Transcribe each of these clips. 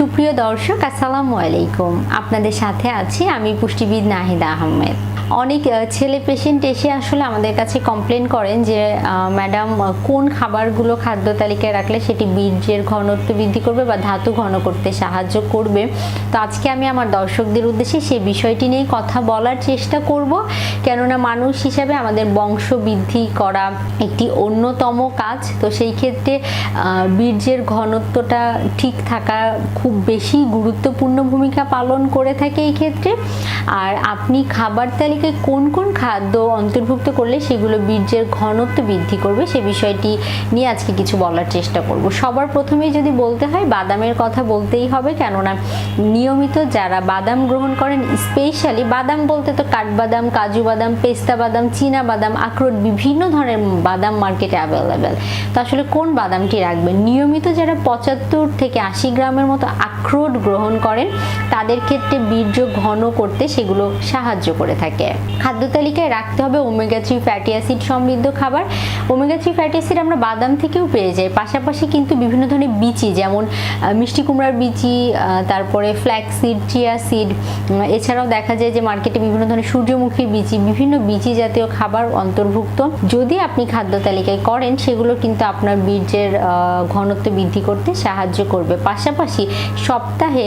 সুপ্রিয় দর্শক, আসসালামু আলাইকুম। আপনাদের সাথে আছি আমি পুষ্টিবিদ নাহিদা আহমেদ। অনেক ছেলে পেশেন্ট এসে আসলে আমাদের কাছে কমপ্লেন করেন যে ম্যাডাম কোন খাবারগুলো খাদ্য তালিকায় রাখলে সেটি বীর্যের ঘনত্ব বৃদ্ধি করবে বা ধাতু ঘন করতে সাহায্য করবে? তো আজকে আমি আমার দর্শকদের উদ্দেশ্যে সেই বিষয়টি নিয়ে কথা বলার চেষ্টা করব। কেননা মানুষ হিসাবে আমাদের বংশ বৃদ্ধি করা একটি অন্যতম কাজ। তো সেই ক্ষেত্রে বীর্যের ঘনত্বটা ঠিক থাকা খুব বেশি গুরুত্বপূর্ণ ভূমিকা পালন করে থাকে এই ক্ষেত্রে। আর আপনি খাবার তালিকায় কোন কোন খাদ্য অন্তর্ভুক্ত করলে সেগুলো বীর্যের ঘনত্ব বৃদ্ধি করবে সে বিষয়টি নিয়ে আজকে কিছু বলার চেষ্টা করব। সবার প্রথমেই যদি বলতে হয়, বাদামের কথা বলতেই হবে, কেননা নিয়মিত যারা বাদাম গ্রহণ করেন, স্পেশালি বাদাম বলতে তো কাঠবাদাম, কাজু বাদাম, পেস্তা বাদাম, চীনা বাদাম, আখরোট, বিভিন্ন ধরনের বাদাম মার্কেটে অ্যাভেলেবেল তো আসলে কোন বাদামটি রাখবেন? নিয়মিত যারা পঁচাত্তর থেকে আশি গ্রামের মতো আখরোট গ্রহণ করেন, তাদের ক্ষেত্রে বীর্য ঘন করতে সেগুলো সাহায্য করে থাকে। খাদ্য তালিকায় রাখতে হবে ওমেগা থ্রি ফ্যাটি অ্যাসিড সমৃদ্ধ খাবার। ওমেগা থ্রি ফ্যাটি অ্যাসিড আমরা বাদাম থেকেও পেয়ে যাই। পাশাপাশি কিন্তু বিভিন্ন ধরনের বিচি, যেমন মিষ্টি কুমড়ার বিচি তারপরে ফ্ল্যাক্স সিড চিয়া সিড এছাড়াও দেখা যায় যে মার্কেটে বিভিন্ন ধরনের সূর্যমুখী বিচি, বিভিন্ন বিচি জাতীয় খাবার অন্তর্ভুক্ত। যদি আপনি খাদ্য তালিকায় করেন, সেগুলো কিন্তু আপনার বীর্যের ঘনত্ব বৃদ্ধি করতে সাহায্য করবে। পাশাপাশি সপ্তাহে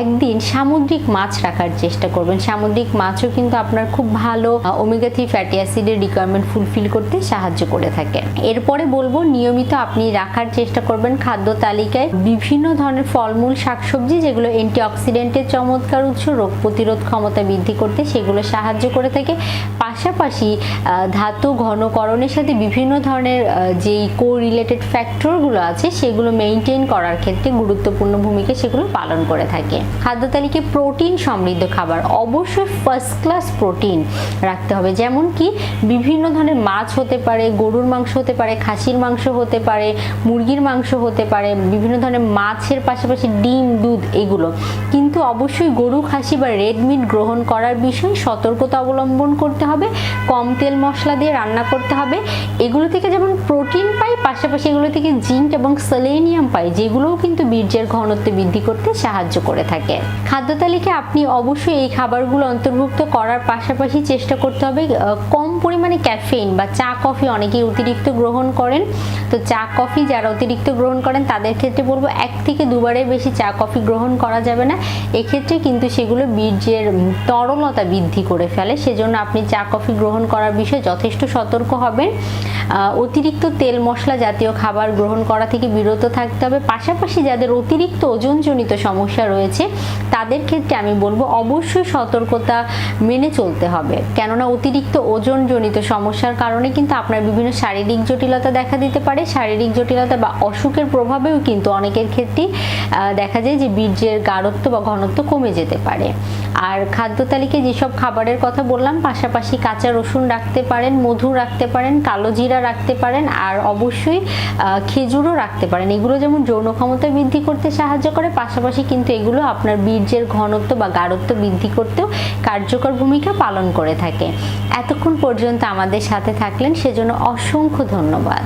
একদিন সামুদ্রিক মাছ রাখার চেষ্টা করবেন। সামুদ্রিক মাছও কিন্তু আপনার খুব ভালো ওমেগা থ্রি ফ্যাটি অ্যাসিডের রিকোয়ারমেন্ট ফুলফিল করতে সাহায্য করে থাকে। এরপরে বলব, নিয়মিত আপনি রাখার চেষ্টা করবেন খাদ্য তালিকায়। বিভিন্ন ধরনের ফলমূল, শাকসবজি যেগুলো অ্যান্টিঅক্সিডেন্টের চমৎকার উৎস, রোগ প্রতিরোধ ক্ষমতা বৃদ্ধি করতে সেগুলো সাহায্য করে থাকে। পাশাপাশি ধাতু ঘনকরণের সাথে বিভিন্ন ধরনের যেই কো রিলেটেড ফ্যাক্টরগুলো আছে সেগুলো মেনটেন করার ক্ষেত্রে গুরুত্বপূর্ণ ভূমিকা সেগুলো পালন করে থাকে। খাদ্য তালিকায় প্রোটিন সমৃদ্ধ খাবার, অবশ্যই ফার্স্ট ক্লাস প্রোটিন রাখতে হবে। যেমন কি, বিভিন্ন ধরনের মাছ হতে পারে, গরুর মাংস হতে পারে, খাসির মাংস হতে পারে, মুরগির মাংস হতে পারে, বিভিন্ন ধরনের মাছের পাশাপাশি ডিম, দুধ এগুলো। কিন্তু অবশ্যই গরু, খাসি বা রেড মিট গ্রহণ করার বিষয়ে সতর্কতা অবলম্বন করতে হবে। কম তেল মশলা দিয়ে রান্না করতে হবে। এগুলো থেকে যেমন প্রোটিন পাই পাশাপাশি এগুলো থেকে জিঙ্ক এবং সেলেনিয়াম পাই যেগুলোও কিন্তু বীর্যের ঘনত্ব বৃদ্ধি করতে সাহায্য করে থাকে। খাদ্য তালিকায় আপনি অবশ্যই এই খাবারগুলো অন্তর্ভুক্ত করার পাশাপাশি চেষ্টা করতে হবে কম পরিমাণে ক্যাফেইন বা চা, কফি অনেকেই অতিরিক্ত গ্রহণ করেন। তো চা, কফি যারা অতিরিক্ত গ্রহণ করেন, তাদের ক্ষেত্রে বলব এক থেকে দুবারের বেশি চা, কফি গ্রহণ করা যাবে না। এক্ষেত্রে কিন্তু সেগুলো বীর্যের তরলতা বৃদ্ধি করে ফেলে, সেজন্য আপনি চা, কফি গ্রহণ করার বিষয়ে যথেষ্ট সতর্ক হবেন। অতিরিক্ত তেল মশলা জাতীয় খাবার গ্রহণ করা থেকে বিরত থাকতে হবে। পাশাপাশি যাদের অতিরিক্ত ওজনজনিত সমস্যা রয়েছে তাদের ক্ষেত্রে আমি বলব অবশ্যই সতর্কতা মেনে চলতে হবে। কেননা অতিরিক্ত ওজনজনিত সমস্যার কারণে কিন্তু আপনার বিভিন্ন শারীরিক জটিলতা দেখা দিতে পারে। শারীরিক জটিলতা বা অসুখের প্রভাবেও কিন্তু অনেকের ক্ষেত্রেই আহ, দেখা যায় যে বীর্যের গাঢ়ত্ব বা ঘনত্ব কমে যেতে পারে। আর খাদ্য তালিকায় যেসব খাবারের কথা বললাম পাশাপাশি কাঁচা রসুন রাখতে পারেন মধু রাখতে পারেন কালো জিরা রাখতে পারেন আর অবশ্যই আহ, খেজুরও রাখতে পারেন। এগুলো যেমন যৌন ক্ষমতা বৃদ্ধি করতে সাহায্য করে পাশাপাশি কিন্তু এগুলো আপনার বীর্যের ঘনত্ব বা গাঢ়ত্ব বৃদ্ধি করতেও কার্যকর ভূমিকা পালন করে থাকে। এতক্ষণ পর্যন্ত আমাদের সাথে থাকলেন সেজন্য অসংখ্য ধন্যবাদ।